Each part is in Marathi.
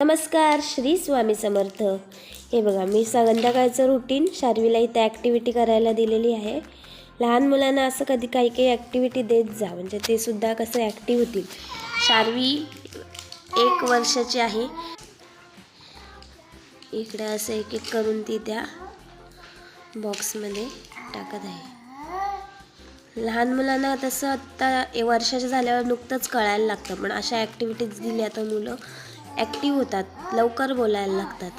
नमस्कार श्री स्वामी समर्थ. हे बघा मी संध्याकाळचं रुटीन शार्वीला इथे ॲक्टिव्हिटी करायला दिलेली आहे. लहान मुलांना असं कधी काही काही ॲक्टिव्हिटी देत जा म्हणजे ते सुद्धा कसं ॲक्टिव्ह होतील. शार्वी एक वर्षाची आहे. इकडे असं एक एक करून ती त्या बॉक्समध्ये टाकत आहे. लहान मुलांना तसं आत्ता वर्षाच्या झाल्यावर नुकतंच कळायला लागतं पण अशा ॲक्टिव्हिटीज दिल्या तर मुलं ॲक्टिव्ह होतात लवकर बोलायला लागतात.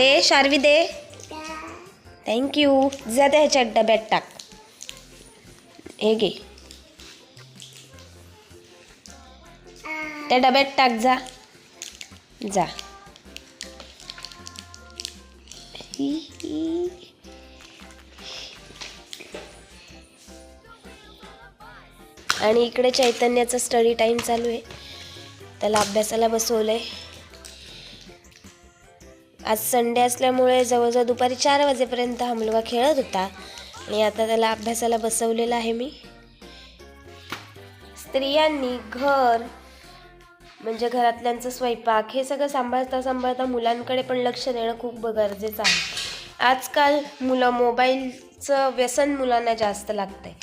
ए शार्वी दे. थँक्यू जा त्या डब्यात टाक. हे घे. त्या डब्यात टाक जा. जा. आणि इकडे चैतन्याचा स्टडी टाईम चालू आहे. त्याला अभ्यासाला बसवलं आहे आज संडे असल्यामुळे जवळजवळ दुपारी चार वाजेपर्यंत हा मुलगा खेळत होता आणि आता त्याला अभ्यासाला बसवलेला आहे मी. स्त्रियांनी घर म्हणजे घरातल्यांचं स्वयंपाक हे सगळं सांभाळता सांभाळता मुलांकडे पण लक्ष देणं खूप गरजेचं आहे. आजकाल मुलं मोबाईलचं व्यसन मुलांना जास्त लागतं आहे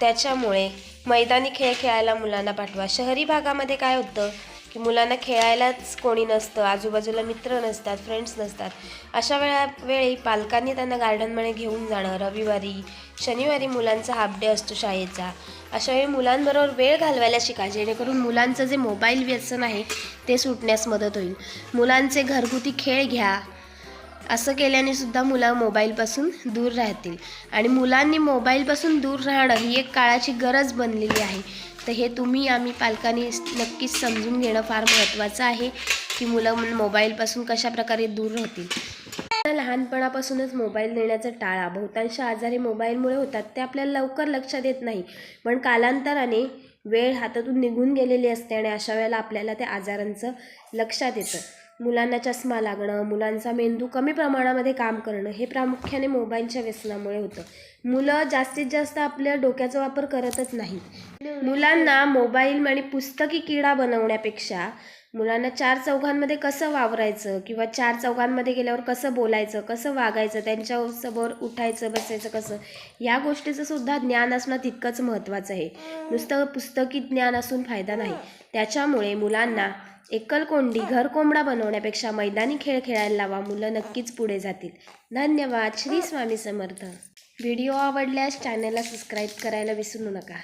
त्याच्यामुळे मैदानी खेळ खेळायला मुलांना पाठवा. शहरी भागामध्ये काय होतं? की मुलांना खेळायलाच कोणी नसतं आजूबाजूला मित्र नसतात फ्रेंड्स नसतात. अशा वेळा वेळी पालकांनी त्यांना गार्डनमध्ये घेऊन जाणं रविवारी शनिवारी मुलांचा हाफ डे असतो शाळेचा. अशा वेळी मुलांबरोबर वेळ घालवायला शिका जेणेकरून मुलांचं जे मोबाईल व्यसन आहे ते सुटण्यास मदत होईल. मुलांचे घरगुती खेळ घ्या असं केल्याने सुद्धा मुलं मोबाईलपासून दूर राहतील. आणि मुलांनी मोबाईलपासून दूर राहणं ही एक काळाची गरज बनलेली आहे. तर हे तुम्ही आम्ही पालकांनी नक्कीच समजून घेणं फार महत्त्वाचं आहे की मुलं मोबाईलपासून कशा प्रकारे दूर राहतील. लहानपणापासूनच मोबाईल देण्याचं टाळा बहुतांश आजार हे मोबाईलमुळे होतात ते आपल्याला लवकर लक्षात येत नाही. पण कालांतराने वेळ हातातून निघून गेलेली असते आणि अशा वेळेला आपल्याला त्या आजारांचं लक्षात येतं. मुलांना चष्मा लागणं मुलांचा मेंदू कमी प्रमाणामध्ये काम करणं हे प्रामुख्याने मोबाईलच्या व्यसनामुळे होतं. मुलं जास्तीत जास्त आपल्या डोक्याचा वापर करतच नाही मुलांना मोबाईल आणि पुस्तकी किडा बनवण्यापेक्षा मुलांना चार चौघांमध्ये कसं वावरायचं किंवा चार चौघांमध्ये गेल्यावर कसं बोलायचं कसं वागायचं त्यांच्यासमोर उठायचं बसायचं कसं या गोष्टीचं सुद्धा ज्ञान असणं तितकंच महत्त्वाचं आहे. नुसतं पुस्तकी ज्ञान असून फायदा नाही. त्याच्यामुळे मुलांना एकलकोंडी घरकोंबडा बनवण्यापेक्षा मैदानी खेळ खेळायला लावा मुलं नक्कीच पुढे जातील. धन्यवाद. श्री स्वामी समर्थ. व्हिडिओ आवडल्यास चॅनलला सबस्क्राईब करायला विसरू नका.